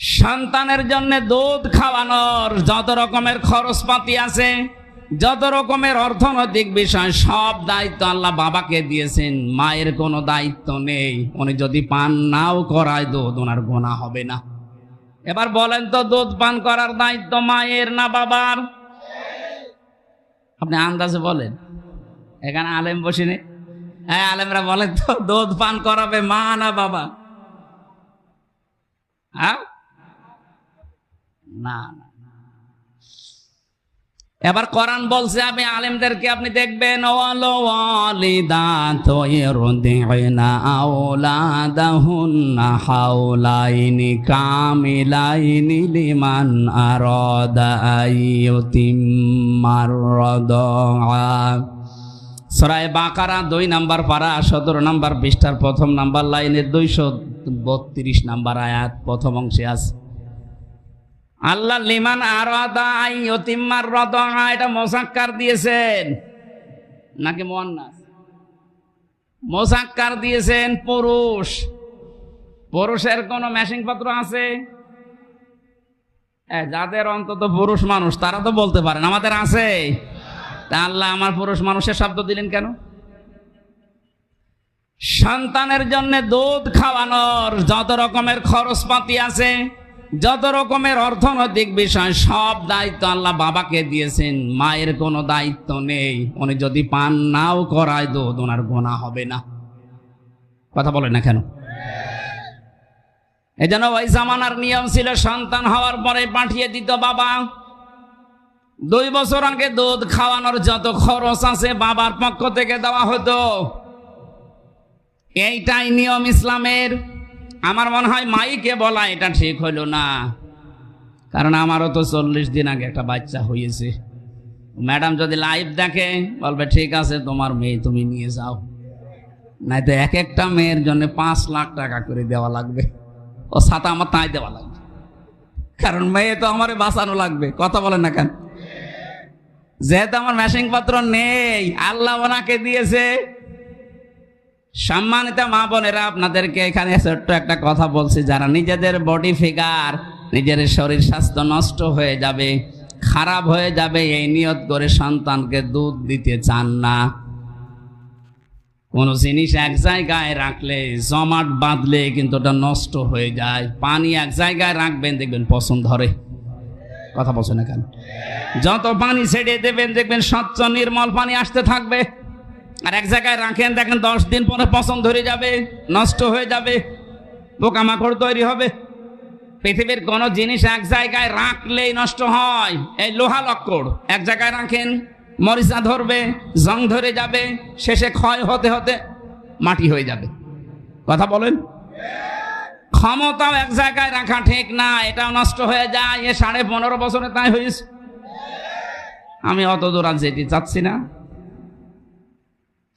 সন্তানের জন্য দুধ খাওয়ানোর যত রকমের খরচপাতি আছে, যত রকমের অর্থনৈতিক বিষয়, সব দায়িত্ব আল্লাহ বাবাকে দিয়েছেন। মায়ের কোনো দায়িত্ব নেই। উনি যদি পান নাও করায় দুধ ওনার গোনা হবে না। এবার বলেন তো, দুধ পান করার দায়িত্ব মায়ের না বাবার? আপনি আন্দাজে বলেন। এখানে আলেম বসিনি হ্যাঁ আলেমরা বলেন তো, দুধ পান করাবে মা না বাবা? হ্যাঁ? না এবার কোরআন বলছে, আমি আলেমদেরকে আপনি দেখবেন হাওলাইনি কামিলাইনি দুই নাম্বার পারা, সতেরো নাম্বার পৃষ্ঠার প্রথম নাম্বার লাইনের দুইশো বত্রিশ নাম্বার আয়াত, প্রথম অংশে আছে। আল্লাহ লিমান আর অতিম্মার রদ, এটা মোসাক্কার দিয়েছেন। নাকি মোয়ান্নাস? মোসাক্কার দিয়েছেন পুরুষ। পুরুষের কোন মেশিং পত্র আছে? যাদের অন্তত পুরুষ মানুষ, তারা তো বলতে পারেন, আমাদের আছে। তা আল্লাহ আমার পুরুষ মানুষের শব্দ দিলেন কেন? সন্তানের জন্য দুধ খাওয়ানোর যত রকমের খরচপাতি আছে যত রকমের অর্থনৈতিক বিষয়, সব দায়িত্ব আল্লাহ বাবাকে দিয়েছেন। মায়ের কোনো দায়িত্ব নেই। উনি যদি পান, নাও করায় দুধ, ওনার গোনা হবে না। কথা বলে না কেন? এই জন্য ওই জামানার নিয়ম ছিল, সন্তান হওয়ার পরে পাঠিয়ে দিত বাবা। দুই বছর আগে দুধ খাওয়ানোর যত খরচ আছে বাবার পক্ষ থেকে দেওয়া হতো। এইটাই নিয়ম ইসলামের। আমার মনে হয় মাইকে বলা এটা ঠিক হইল না। কারণ আমারও তো চল্লিশ দিন আগে একটা বাচ্চা হয়েছে ম্যাডাম যদি লাইভ দেখে, বলবে, ঠিক আছে, তোমার মেয়ে তুমি নিয়ে যাও। নাই তো এক একটা মেয়ের জন্য পাঁচ লাখ টাকা করে দেওয়া লাগবে। ও সাথে আমার তাই দেওয়া লাগবে। কারণ মেয়ে তো আমারে বাঁচানো লাগবে, কথা বলেন না কেন? যেহেতু আমার মেশিং পত্র নেই, আল্লাহ ওনাকে দিয়েছে। সম্মানিত মা বোনেরা, আপনাদেরকে এখানে ছোট্ট একটা কথা বলছি। যারা নিজেদের বডি ফিগার নিজের শরীর স্বাস্থ্য নষ্ট হয়ে যাবে, খারাপ হয়ে যাবে, এই নিয়ত করে সন্তানকে দুধ দিতে চান না। কোনো জিনিস এক জায়গায় রাখলে, জমাট বাঁধলে কিন্তু ওটা নষ্ট হয়ে যায়। পানি এক জায়গায় রাখবেন, দেখবেন পছন্দ ধরে। কথা বলছে না কেন? যত পানি ছেড়ে দেবেন, দেখবেন স্বচ্ছ নির্মল পানি আসতে থাকবে। আর এক জায়গায় রাখেন, দেখেন দশ দিন পরে পছন্দ ধরে যাবে, নষ্ট হয়ে যাবে, পোকামাকড় তৈরি হবে। পৃথিবীর কোনো জিনিস এক জায়গায় রাখলেই নষ্ট হয়, এই লোহা লক্কড় এক জায়গায় রাখেন, মরিচা ধরবে, জং ধরে যাবে, শেষে ক্ষয় হতে হতে মাটি হয়ে যাবে। কথা বলেন? ক্ষমতাও এক জায়গায় রাখা ঠিক না, এটাও নষ্ট হয়ে যায়, এ সাড়ে পনেরো বছরে তাই হয়েছে। আমি অত দূর আর যেতে চাচ্ছি না।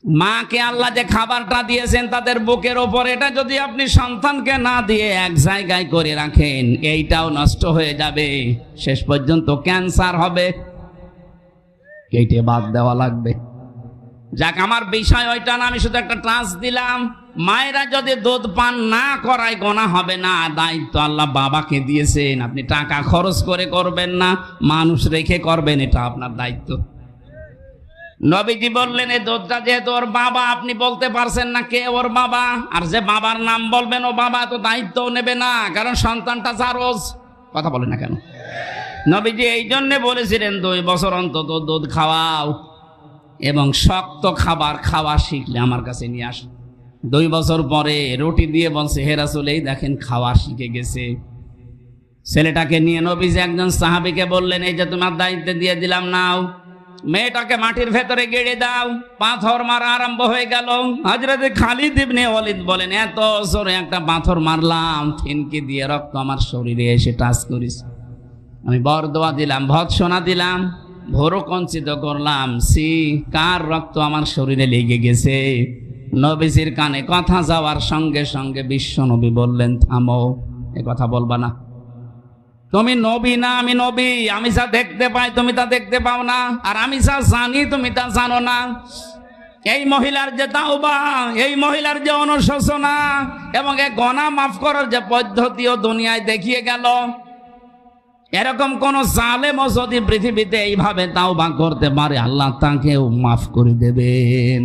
মাকে আল্লাহ যে খাবারটা দিয়েছেন তাদের বুকের ওপর, এটা যদি আপনি সন্তানকে না দিয়ে এক জায়গায় করে রাখেন, এইটাও নষ্ট হয়ে যাবে। শেষ পর্যন্ত ক্যান্সার হবে। কেটে বাদ দেওয়া লাগবে। যাক, আমার বিষয় ওইটা না, আমি শুধু একটা ট্রান্স দিলাম। মায়েরা যদি দুধ পান না করায় গোনা হবে না, দায়িত্ব আল্লাহ বাবাকে দিয়েছেন। আপনি টাকা খরচ করে করবেন না, মানুষ রেখে করবেন, এটা আপনার দায়িত্ব। নবীজি বললেন এই দুধটা যেহেতু ওর বাবা, আপনি বলতে পারছেন না কে ওর বাবা। আর যে বাবার নাম বলবেন, ও বাবা তো দায়িত্ব নেবে না, কারণ সন্তানটা চারোজ কথা বলে না কেন? নবীজি এই জন্যে বলেছিলেন, দুই বছর অন্তত দুধ খাওয়াও এবং শক্ত খাবার খাওয়া শিখলে আমার কাছে নিয়ে আস। দুই বছর পরে রুটি দিয়ে বলছে হেরাসুলেই দেখেন খাওয়া শিখে গেছে। ছেলেটাকে নিয়ে নবীজি একজন সাহাবিকে বললেন, এই যে তোমার দায়িত্বে দিয়ে দিলাম, নাও। মেয়েটাকে মাটির ভেতরে গেড়ে দাও, পাথর মারা আরম্ভ হয়ে গেল। হাজরাতে খালিদ ইবনে ওয়ালিদ বলেন, এত জোরে একটা পাথর মারলাম, থিনকি দিয়ে রক্ত আমার শরীরে এসে টাচ করিস আমি বরদোয়া দিলাম, ভৎসনা দিলাম ভোরও কঞ্চিত করলাম সি কার রক্ত আমার শরীরে লেগে গেছে? নবীজির কানে কথা যাওয়ার সঙ্গে সঙ্গে বিশ্ব নবী বললেন, থামো, এ কথা বলবা না। তুমি নবী না আমি নবী, আমি যা দেখতে পাই তুমি তা দেখতে পাও না, আর আমি যা জানি তুমি তা জানো না। এই মহিলার যে তাওবা, এই মহিলার যে অনুশোচনা এবং এ গণা মাফ করার যে পদ্ধতিও দুনিয়ায় দেখিয়ে গেল। এরকম কোন জালেমও যদি পৃথিবীতে এইভাবে তাওবা করতে পারে, আল্লাহ তাকেও মাফ করে দেবেন।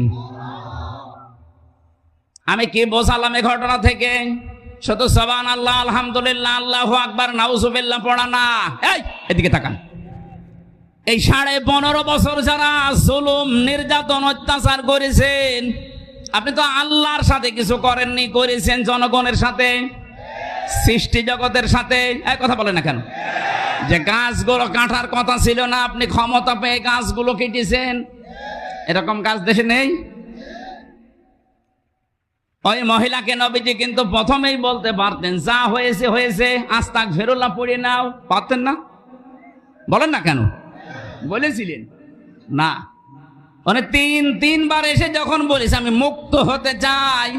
আমি কি বোঝালাম এই ঘটনা থেকে? শুধু সবান আল্লাহ, আলহামদুলিল্লাহ, আল্লাহ আকবার, নাউজুবিল্লাহ, পড়া না। এই, এদিকে তাকান। এই সাড়ে পনেরো বছর যারা জুলুম, নির্যাতন, অত্যাচার করেছেন, আপনি তো আল্লাহর সাথে কিছু করেননি, করেছেন জনগণের সাথে, সৃষ্টি জগতের সাথে। এক কথা বলে না কেন? যে গাছগুলো কাটার কথা ছিল না, আপনি ক্ষমতা পেয়ে গাছগুলো কেটেছেন। এরকম গাছ দেশে নেই? ওই মহিলাকে নবীজি কিন্তু প্রথমেই বলতে পারতেন, যা হয়েছে হয়েছে আস্তাক ফেরুল্লাহ পড়ে নাও। পারতেন না? বলেন না কেন? বলেছিলেন। না। মানে তিন, তিনবার এসে যখন বলিস আমি মুক্ত হতে চাই,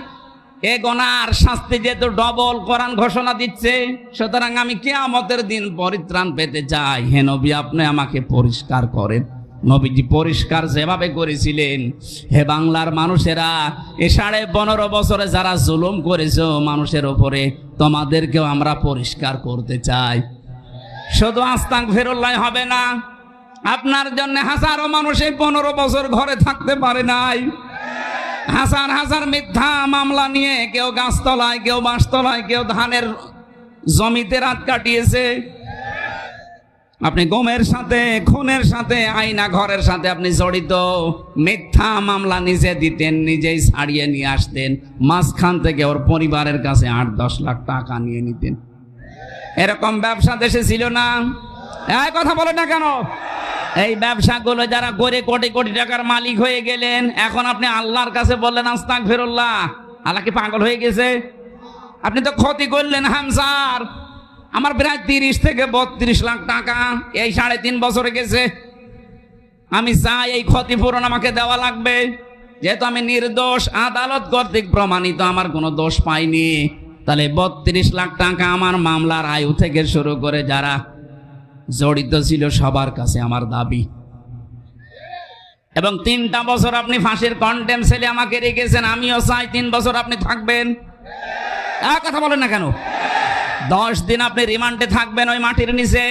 এ গনার শাস্তি যেহেতু ডবল কোরআন ঘোষণা দিচ্ছে, সুতরাং আমি কেয়ামতের দিন পরিত্রাণ পেতে চাই। হে নবী, আপনি আমাকে পরিষ্কার করেন। নবীজি পরিষ্কার যেভাবে করেছিলেন, হে বাংলার মানুষেরা, এ সাড়ে পনেরো বছরে যারা জুলুম করেছ, মানুষের ওপরে তোমাদেরকেও আমরা পরিষ্কার করতে চাই। শুধু আস্তাক ফেরুল্লাহ হবে না, আপনার জন্য হাজারো মানুষ এই পনেরো বছর ঘরে থাকতে পারে নাই। হাজার হাজার মিথ্যা মামলা নিয়ে কেউ গাছতলায়, কেউ বাঁশতলায়, কেউ ধানের জমিতে রাত কাটিয়েছে। আপনি গমের সাথে, খুনের সাথে আইনা ঘরের সাথে আপনি জড়িত। মিথ্যা মামলা নিজে দিতেন, নিজেই ছাড়িয়ে নিয়ে আসতেন। মাঝখান থেকে ওর পরিবারের কাছে আট, দশ লাখ টাকা নিয়ে নিতেন। এরকম ব্যবসা দেশে ছিল না। এই কথা বলে না কেন? এই ব্যবসাগুলো যারা করে কোটি কোটি টাকার মালিক হয়ে গেলেন, এখন আপনি আল্লাহর কাছে বললেন আস্তাক ফেরুল্লাহ আল্লাহ কি পাগল হয়ে গেছে? আপনি তো ক্ষতি করলেন হামসার আমার প্রায় তিরিশ থেকে বত্রিশ লাখ টাকা। এই সাড়ে তিন বছরে গেছে। আমি চাই এই ক্ষতিপূরণ আমাকে দেওয়া লাগবে। যেহেতু আমি নির্দোষ, আদালত কর্তৃক প্রমাণিত আমার কোনো দোষ পাইনি। তাহলে বত্রিশ লাখ টাকা আমার মামলার আয়ু থেকে শুরু করে যারা জড়িত ছিল সবার কাছে আমার দাবি। এবং তিনটা বছর আপনি ফাঁসির কন্টেম ছেলে আমাকে রেখেছেন, আমিও চাই তিন বছর আপনি থাকবেন। কথা বলেন না কেন? দশ দিন আপনি রিমান্ডে থাকবেন ওই মাটির নিচে।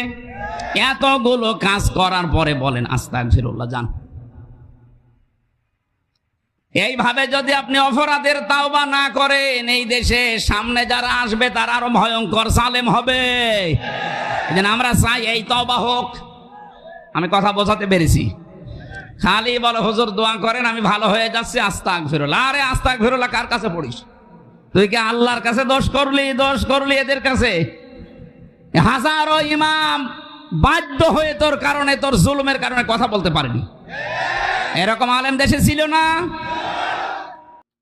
এতগুলো কাজ করার পরে বলেন আস্তাক ফিরুল্লাহ যান। এইভাবে যদি আপনি অপরাধের তাওবা না করেন, এই দেশে সামনে যারা আসবে, তারা আরও ভয়ঙ্কর সালেম হবে। আমরা চাই এই তওবা হোক। আমি কথা বোঝাতে পেরেছি। খালি বলো, হুজুর, দোয়া করেন, আমি ভালো হয়ে যাচ্ছি আস্তাক ফিরুল্লাহ আরে আস্তাক ফিরুল্লাহ কার কাছে পড়িস? তুই কি আল্লাহর কাছে দোষ করলি দোষ করলি এদের কাছে? হাজারো ইমাম বাধ্য হয়ে তোর কারণে, তোর জুলুমের কারণে কথা বলতে পারেনি। এরকম আলেম দেশে ছিল না?